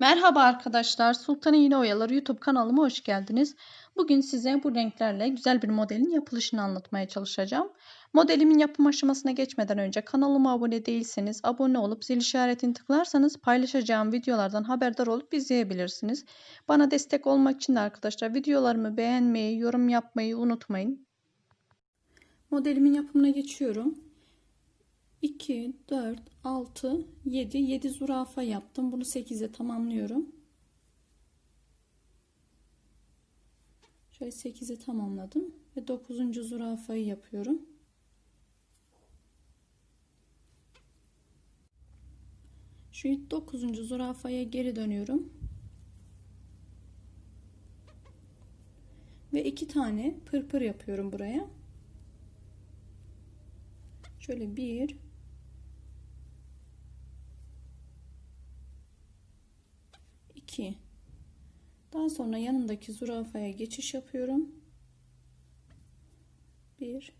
Merhaba arkadaşlar, Sultan İğne Oyaları YouTube kanalıma hoş geldiniz. Bugün size bu renklerle güzel bir modelin yapılışını anlatmaya çalışacağım. Modelimin yapım aşamasına geçmeden önce kanalıma abone değilseniz abone olup zil işaretini tıklarsanız paylaşacağım videolardan haberdar olup izleyebilirsiniz. Bana destek olmak için de arkadaşlar videolarımı beğenmeyi, yorum yapmayı unutmayın. Modelimin yapımına geçiyorum. 2, 4, 6, 7. 7 zürafa yaptım. Bunu 8'e tamamlıyorum. Şöyle 8'i tamamladım. Ve 9. zürafayı yapıyorum. Şu 9. zürafaya geri dönüyorum. Ve iki tane pırpır yapıyorum buraya. Şöyle bir 2 daha sonra yanındaki zürafaya geçiş yapıyorum. 1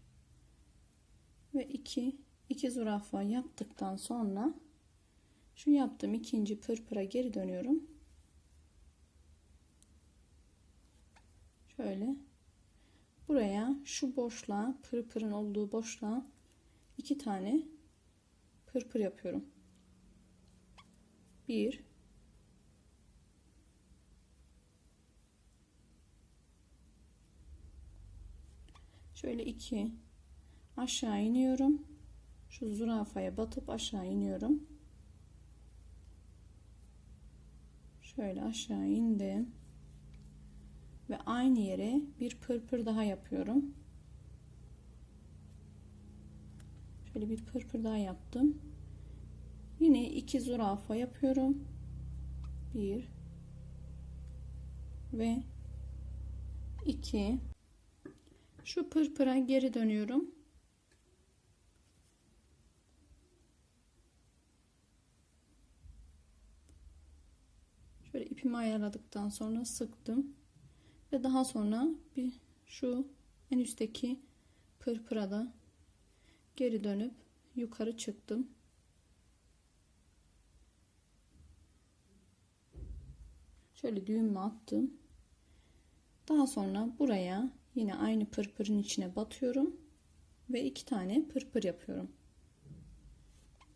ve 2 2 zürafa yaptıktan sonra şu yaptığım ikinci pırpıra geri dönüyorum. Şöyle. Buraya şu boşluğa pırpırın olduğu boşluğa iki tane pırpır yapıyorum. 1 şöyle iki. Aşağı iniyorum. Şu zürafaya batıp aşağı iniyorum. Şöyle aşağı indim. Ve aynı yere bir pırpır daha yapıyorum. Şöyle bir pırpır daha yaptım. Yine iki zürafa yapıyorum. Bir ve iki şu pırpıra geri dönüyorum. Şöyle ipimi ayarladıktan sonra sıktım. Ve daha sonra bir şu en üstteki pırpıra da geri dönüp yukarı çıktım. Şöyle düğümü attım. Daha sonra buraya Yine aynı pırpırın içine batıyorum ve iki tane pırpır yapıyorum.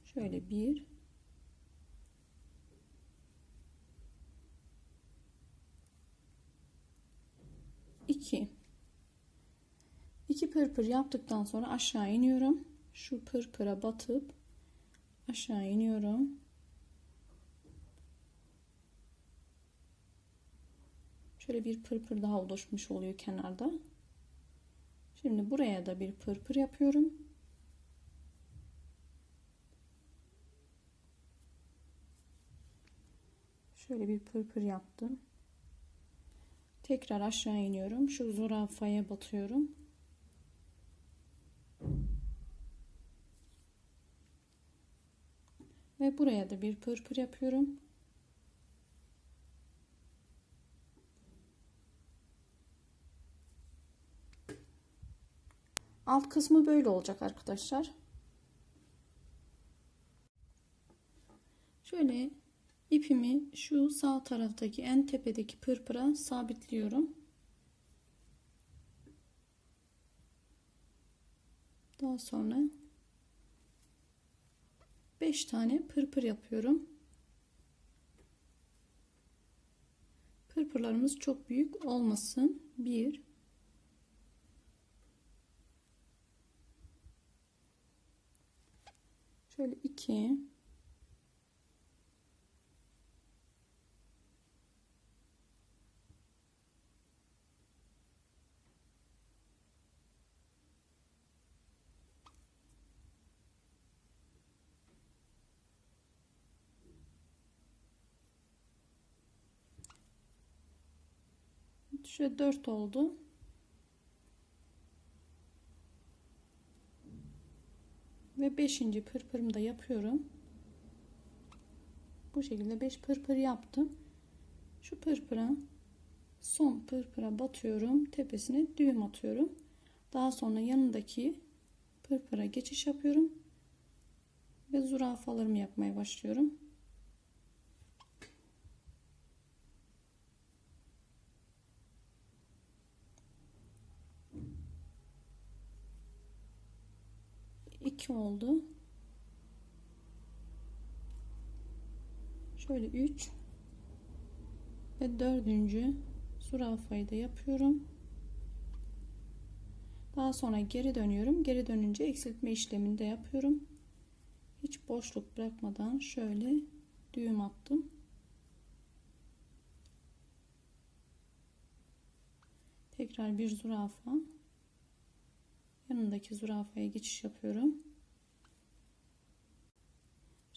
Şöyle bir iki iki pırpır yaptıktan sonra aşağı iniyorum. Şu pırpıra batıp aşağı iniyorum. Şöyle bir pırpır daha oluşmuş oluyor kenarda. Şimdi buraya da bir pırpır yapıyorum. Şöyle bir pırpır yaptım. Tekrar aşağı iniyorum. Şu zürafaya batıyorum. Ve buraya da bir pırpır yapıyorum. Alt kısmı böyle olacak arkadaşlar. Şöyle ipimi şu sağ taraftaki en tepedeki pırpıra sabitliyorum. Daha sonra 5 tane pırpır yapıyorum. Pırpırlarımız çok büyük olmasın. 1 Şöyle iki. Şöyle dört oldu. Ve 5. pırpırımı da yapıyorum. Bu şekilde 5 pırpır yaptım. Şu pırpıra son pırpıra batıyorum. Tepesine düğüm atıyorum. Daha sonra yanındaki pırpıra geçiş yapıyorum. Ve zürafalarımı yapmaya başlıyorum. 2 oldu. Şöyle 3 ve dördüncü zürafayı da yapıyorum. Daha sonra geri dönüyorum. Geri dönünce eksiltme işlemini de yapıyorum. Hiç boşluk bırakmadan şöyle düğüm attım. Tekrar bir zürafa. Yanındaki zürafaya geçiş yapıyorum.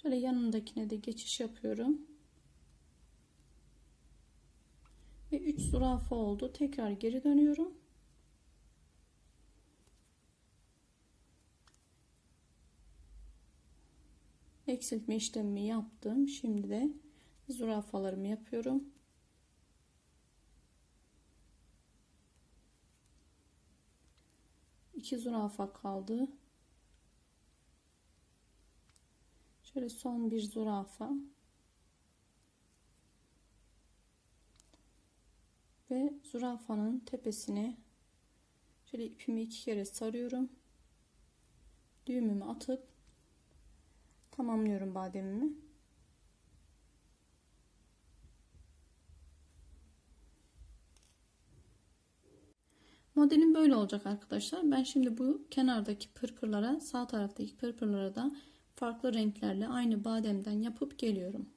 Şöyle yanındakine de geçiş yapıyorum. Ve 3 zürafa oldu. Tekrar geri dönüyorum. Eksiltme işlemimi yaptım. Şimdi de zürafalarımı yapıyorum. İki zürafa kaldı. Şöyle son bir zürafa. Ve zürafanın tepesine şöyle ipimi iki kere sarıyorum. Düğümümü atıp tamamlıyorum bademimi. Modelim böyle olacak arkadaşlar. Ben şimdi bu kenardaki pırpırlara, sağ taraftaki pırpırlara da farklı renklerle aynı bademden yapıp geliyorum.